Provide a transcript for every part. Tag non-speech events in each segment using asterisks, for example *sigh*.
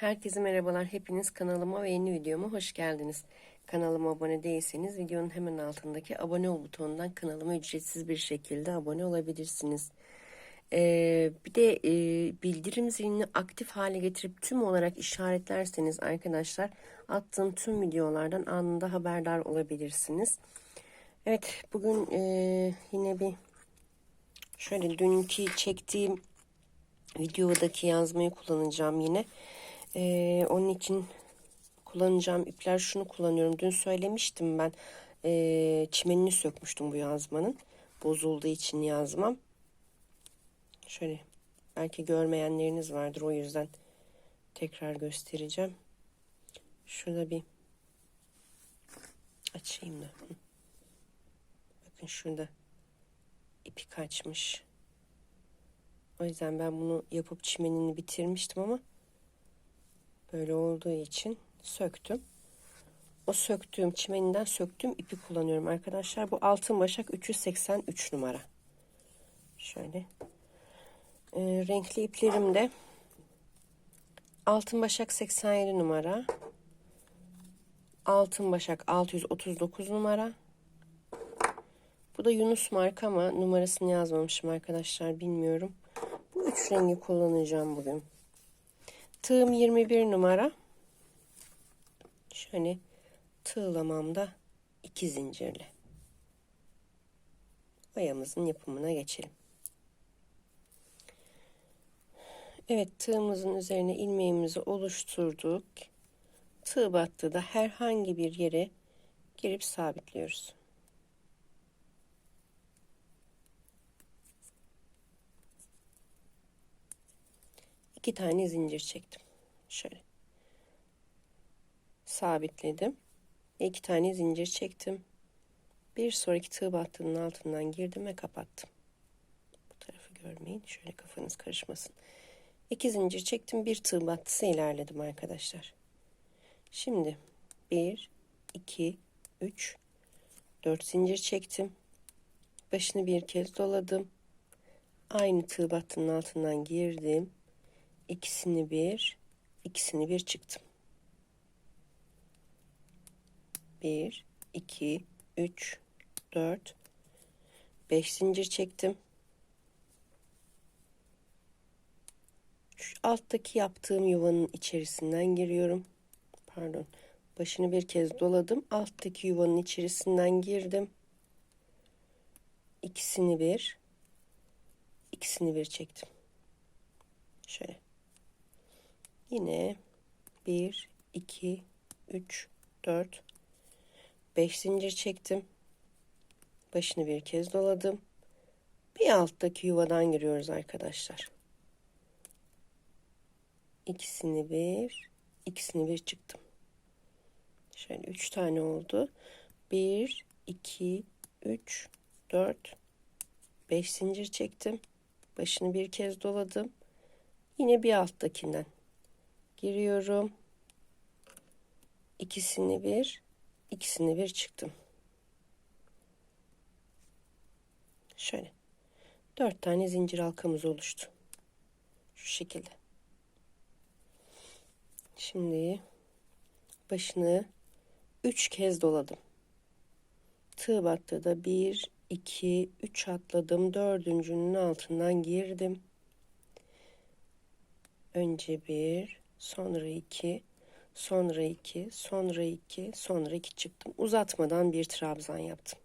Herkese merhabalar. Hepiniz kanalıma ve yeni videoma hoş geldiniz. Kanalıma abone değilseniz videonun hemen altındaki abone ol butonundan kanalıma ücretsiz bir şekilde abone olabilirsiniz. Ee, bir de e, bildirim zilini aktif hale getirip tüm olarak işaretlerseniz arkadaşlar attığım tüm videolardan anında haberdar olabilirsiniz. Evet bugün e, yine bir şöyle dünkü çektiğim videodaki yazmayı kullanacağım yine. Ee, onun için kullanacağım ipler şunu kullanıyorum. Dün söylemiştim ben e, çimenini sökmüştüm bu yazmanın. Bozulduğu için yazmam. Şöyle belki görmeyenleriniz vardır o yüzden tekrar göstereceğim. Şurada bir açayım da. Bakın şurada ipi kaçmış. O yüzden ben bunu yapıp çimenini bitirmiştim ama böyle olduğu için söktüm. O söktüğüm çimeninden söktüğüm ipi kullanıyorum arkadaşlar. Bu altın başak 383 numara. Şöyle. Ee, renkli iplerim de altın başak 87 numara. Altın başak 639 numara. Bu da Yunus marka ama numarasını yazmamışım arkadaşlar bilmiyorum. Bu üç rengi kullanacağım bugün. Tığım 21 numara. Şöyle tığlamamda iki zincirli. Oyamızın yapımına geçelim. Evet tığımızın üzerine ilmeğimizi oluşturduk. Tığ battığı da herhangi bir yere girip sabitliyoruz. İki tane zincir çektim. Şöyle. Sabitledim. iki tane zincir çektim. Bir sonraki tığ battığının altından girdim ve kapattım. Bu tarafı görmeyin. Şöyle kafanız karışmasın. İki zincir çektim. Bir tığ battısı ilerledim arkadaşlar. Şimdi bir, iki, üç, dört zincir çektim. Başını bir kez doladım. Aynı tığ battının altından girdim ikisini bir, ikisini bir çıktım. Bir, iki, üç, dört, beş zincir çektim. Şu alttaki yaptığım yuvanın içerisinden giriyorum. Pardon. Başını bir kez doladım. Alttaki yuvanın içerisinden girdim. İkisini bir, ikisini bir çektim. Şöyle. Yine 1, 2, 3, 4, 5 zincir çektim. Başını bir kez doladım. Bir alttaki yuvadan giriyoruz arkadaşlar. İkisini bir, ikisini bir çıktım. Şöyle üç tane oldu. Bir, iki, üç, dört, beş zincir çektim. Başını bir kez doladım. Yine bir alttakinden giriyorum. İkisini bir, ikisini bir çıktım. Şöyle. Dört tane zincir halkamız oluştu. Şu şekilde. Şimdi başını üç kez doladım. Tığ battı da bir, iki, üç atladım. Dördüncünün altından girdim. Önce bir, sonra 2, sonra 2, sonra 2, sonra 2 çıktım. Uzatmadan bir trabzan yaptım.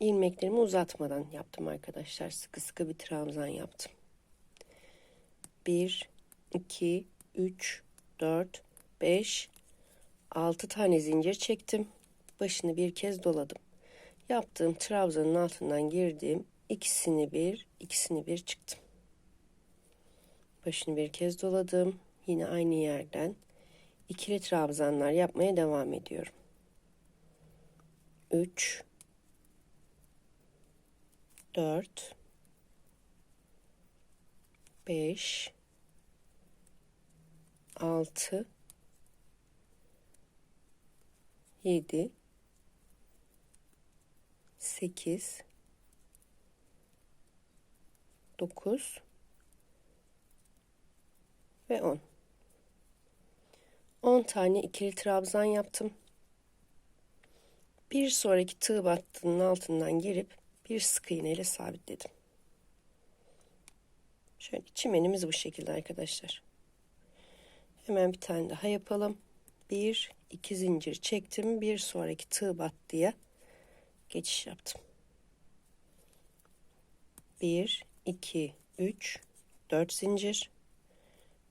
İlmeklerimi uzatmadan yaptım arkadaşlar. Sıkı sıkı bir trabzan yaptım. 1, 2, 3, 4, 5, 6 tane zincir çektim. Başını bir kez doladım. Yaptığım trabzanın altından girdim. İkisini bir, ikisini bir çıktım. Başını bir kez doladım. Yine aynı yerden ikili trabzanlar yapmaya devam ediyorum. 3 4 5 6 7 8 9 ve 10. 10 tane ikili trabzan yaptım. Bir sonraki tığ battığının altından girip bir sık iğne ile sabitledim. Şöyle çimenimiz bu şekilde arkadaşlar. Hemen bir tane daha yapalım. Bir, iki zincir çektim. Bir sonraki tığ battıya geçiş yaptım. Bir, iki, üç, dört zincir.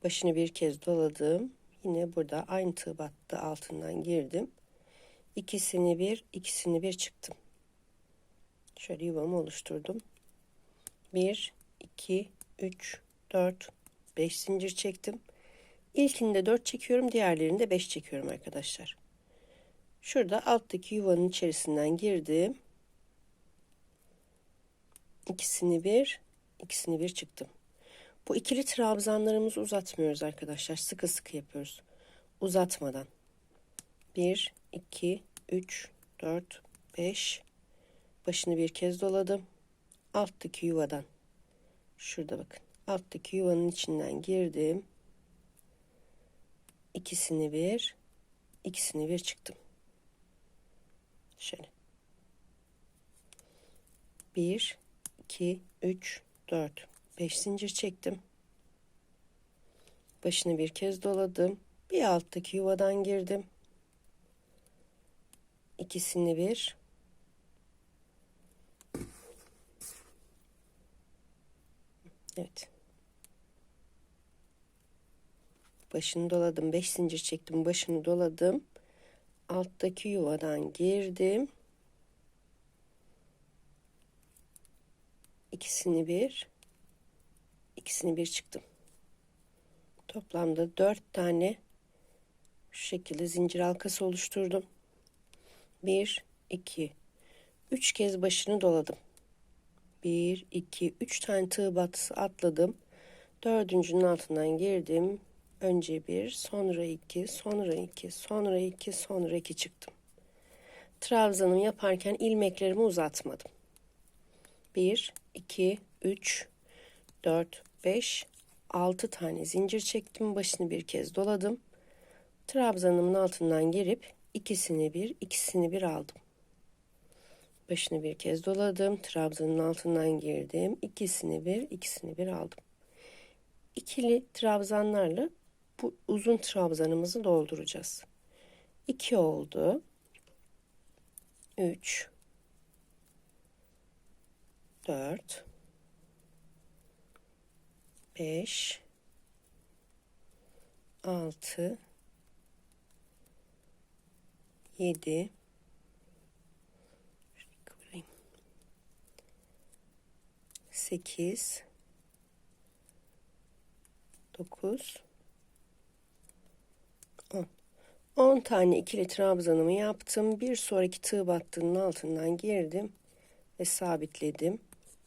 Başını bir kez doladım. Yine burada aynı tığ battı altından girdim. İkisini bir, ikisini bir çıktım. Şöyle yuvamı oluşturdum. Bir, iki, üç, dört, beş zincir çektim. İlkinde 4 çekiyorum, diğerlerinde 5 çekiyorum arkadaşlar. Şurada alttaki yuvanın içerisinden girdim. İkisini bir, ikisini bir çıktım. Bu ikili trabzanlarımızı uzatmıyoruz arkadaşlar. Sıkı sıkı yapıyoruz. Uzatmadan. 1, 2, 3, 4, 5. Başını bir kez doladım. Alttaki yuvadan. Şurada bakın. Alttaki yuvanın içinden girdim ikisini bir, ikisini bir çıktım. Şöyle. Bir, iki, üç, dört, beş zincir çektim. Başını bir kez doladım. Bir alttaki yuvadan girdim. İkisini bir, Evet. başını doladım. 5 zincir çektim. Başını doladım. Alttaki yuvadan girdim. İkisini bir, ikisini bir çıktım. Toplamda 4 tane şu şekilde zincir halkası oluşturdum. 1 2 3 kez başını doladım. 1 2 3 tane tığ batısı atladım. Dördüncünün altından girdim. Önce bir, sonra iki, sonra iki, sonra iki, sonra iki çıktım. Trabzanımı yaparken ilmeklerimi uzatmadım. Bir, iki, üç, dört, beş, altı tane zincir çektim. Başını bir kez doladım. Trabzanımın altından girip ikisini bir, ikisini bir aldım. Başını bir kez doladım. Trabzanın altından girdim. İkisini bir, ikisini bir aldım. İkili trabzanlarla bu uzun trabzanımızı dolduracağız. 2 oldu. 3 4 5 6 7 8 9 10. 10 tane ikili trabzanımı yaptım. Bir sonraki tığ battığının altından girdim ve sabitledim.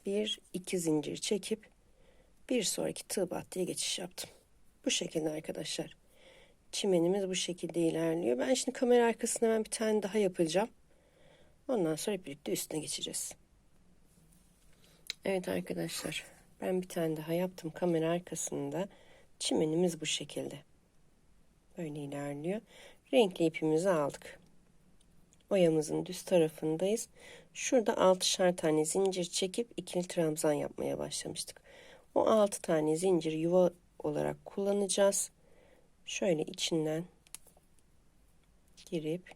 Bir iki zincir çekip bir sonraki tığ battıya geçiş yaptım. Bu şekilde arkadaşlar. Çimenimiz bu şekilde ilerliyor. Ben şimdi kamera arkasına hemen bir tane daha yapacağım. Ondan sonra birlikte üstüne geçeceğiz. Evet arkadaşlar. Ben bir tane daha yaptım kamera arkasında. Çimenimiz bu şekilde. Böyle ilerliyor. Renkli ipimizi aldık. Oyamızın düz tarafındayız. Şurada 6'şar tane zincir çekip ikili trabzan yapmaya başlamıştık. O 6 tane zincir yuva olarak kullanacağız. Şöyle içinden girip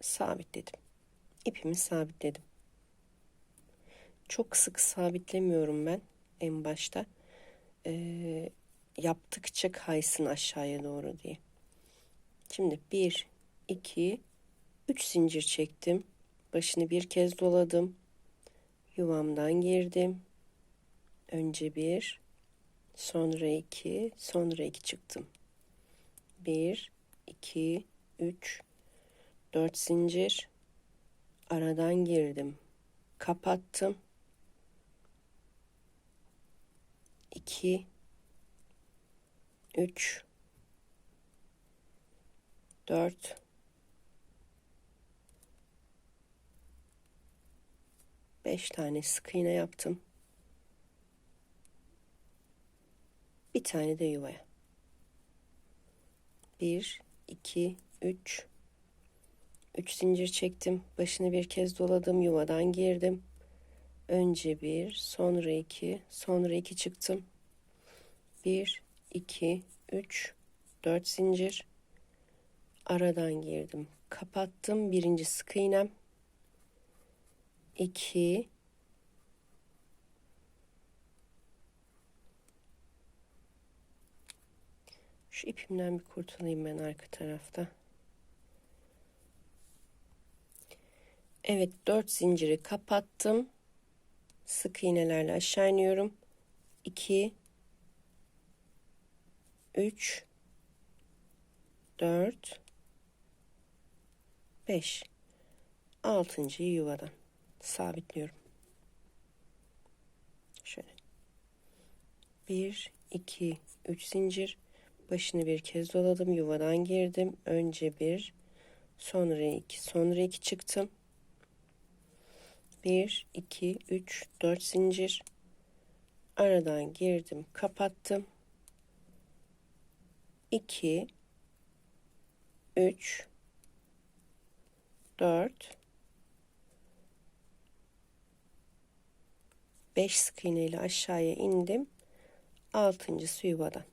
sabitledim. İpimi sabitledim. Çok sık sabitlemiyorum ben en başta. Ee, yaptıkça kaysın aşağıya doğru diye. Şimdi 1, 2, 3 zincir çektim. Başını bir kez doladım. Yuvamdan girdim. Önce bir, sonra iki, sonra iki çıktım. Bir, iki, üç, dört zincir. Aradan girdim. Kapattım. İki, 3 4 5 tane sık iğne yaptım. Bir tane de yuvaya. 1 2 3 3 zincir çektim. Başını bir kez doladım. Yuvadan girdim. Önce bir, sonra iki, sonra iki çıktım. Bir, iki, üç, dört zincir. Aradan girdim. Kapattım. Birinci sık iğnem. İki, Şu ipimden bir kurtulayım ben arka tarafta. Evet dört zinciri kapattım. Sık iğnelerle aşağı iniyorum. 2 3 4 5 altıncıyı yuvadan sabitliyorum. Şöyle. 1 2 3 zincir başını bir kez doladım yuvadan girdim. Önce bir sonra iki sonra iki çıktım. 1 2 3 4 zincir. Aradan girdim kapattım. 2 3 4 5 sık iğne ile aşağıya indim. Altıncısı yuvadan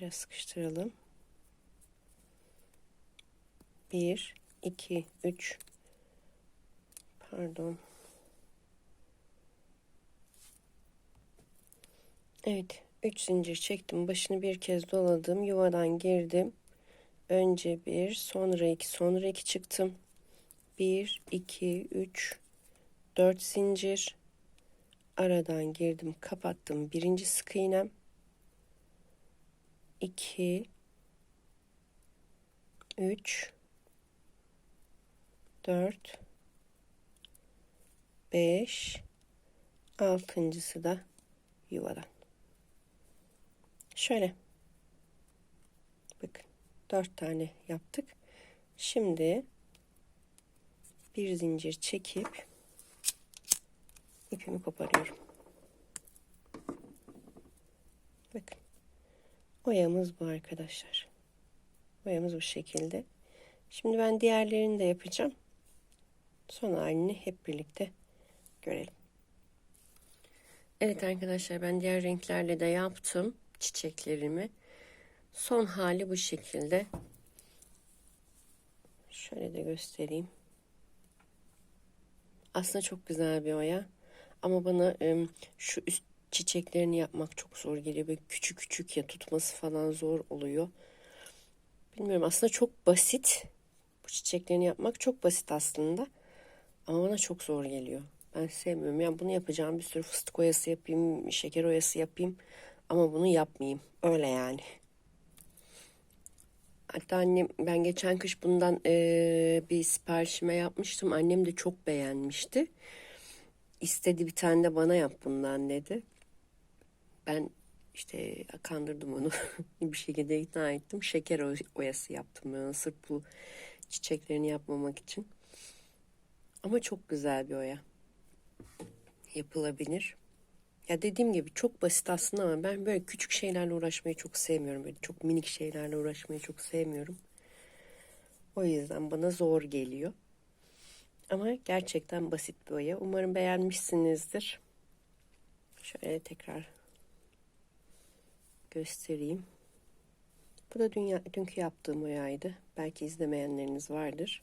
biraz sıkıştıralım. 1 2 3 pardon. Evet 3 zincir çektim. Başını bir kez doladım yuvadan girdim. Önce bir sonra iki sonra iki çıktım. 1 2 3 4 zincir. Aradan girdim kapattım birinci sık iğnem 2 3 4 5 altıncısı da yuvadan. Şöyle. Bakın. Dört tane yaptık. Şimdi bir zincir çekip ipimi koparıyorum. Bakın. Oyamız bu arkadaşlar. Oyamız bu şekilde. Şimdi ben diğerlerini de yapacağım. Son halini hep birlikte görelim. Evet arkadaşlar ben diğer renklerle de yaptım çiçeklerimi. Son hali bu şekilde. Şöyle de göstereyim. Aslında çok güzel bir oya. Ama bana şu üst çiçeklerini yapmak çok zor geliyor. Böyle küçük küçük ya tutması falan zor oluyor. Bilmiyorum aslında çok basit. Bu çiçeklerini yapmak çok basit aslında. Ama bana çok zor geliyor. Ben sevmiyorum. Yani bunu yapacağım bir sürü fıstık oyası yapayım, şeker oyası yapayım. Ama bunu yapmayayım. Öyle yani. Hatta annem ben geçen kış bundan e, bir siparişime yapmıştım. Annem de çok beğenmişti. İstedi bir tane de bana yap bundan dedi. Ben işte kandırdım onu. *laughs* bir şekilde ikna ettim. Şeker oyası yaptım ben sırf bu çiçeklerini yapmamak için. Ama çok güzel bir oya. Yapılabilir. Ya dediğim gibi çok basit aslında ama ben böyle küçük şeylerle uğraşmayı çok sevmiyorum. Böyle çok minik şeylerle uğraşmayı çok sevmiyorum. O yüzden bana zor geliyor. Ama gerçekten basit bir oya. Umarım beğenmişsinizdir. Şöyle tekrar göstereyim. Bu da dünya, dünkü yaptığım oyaydı. Belki izlemeyenleriniz vardır.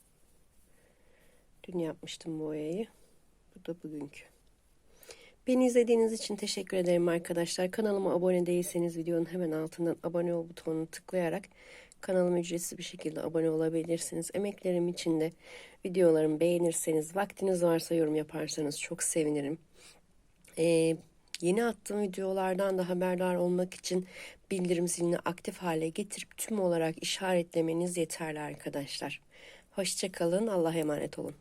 Dün yapmıştım bu oyayı. Bu da bugünkü. Beni izlediğiniz için teşekkür ederim arkadaşlar. Kanalıma abone değilseniz videonun hemen altından abone ol butonunu tıklayarak kanalıma ücretsiz bir şekilde abone olabilirsiniz. Emeklerim için de videolarımı beğenirseniz, vaktiniz varsa yorum yaparsanız çok sevinirim. Ee, yeni attığım videolardan da haberdar olmak için bildirim zilini aktif hale getirip tüm olarak işaretlemeniz yeterli arkadaşlar. Hoşçakalın, Allah'a emanet olun.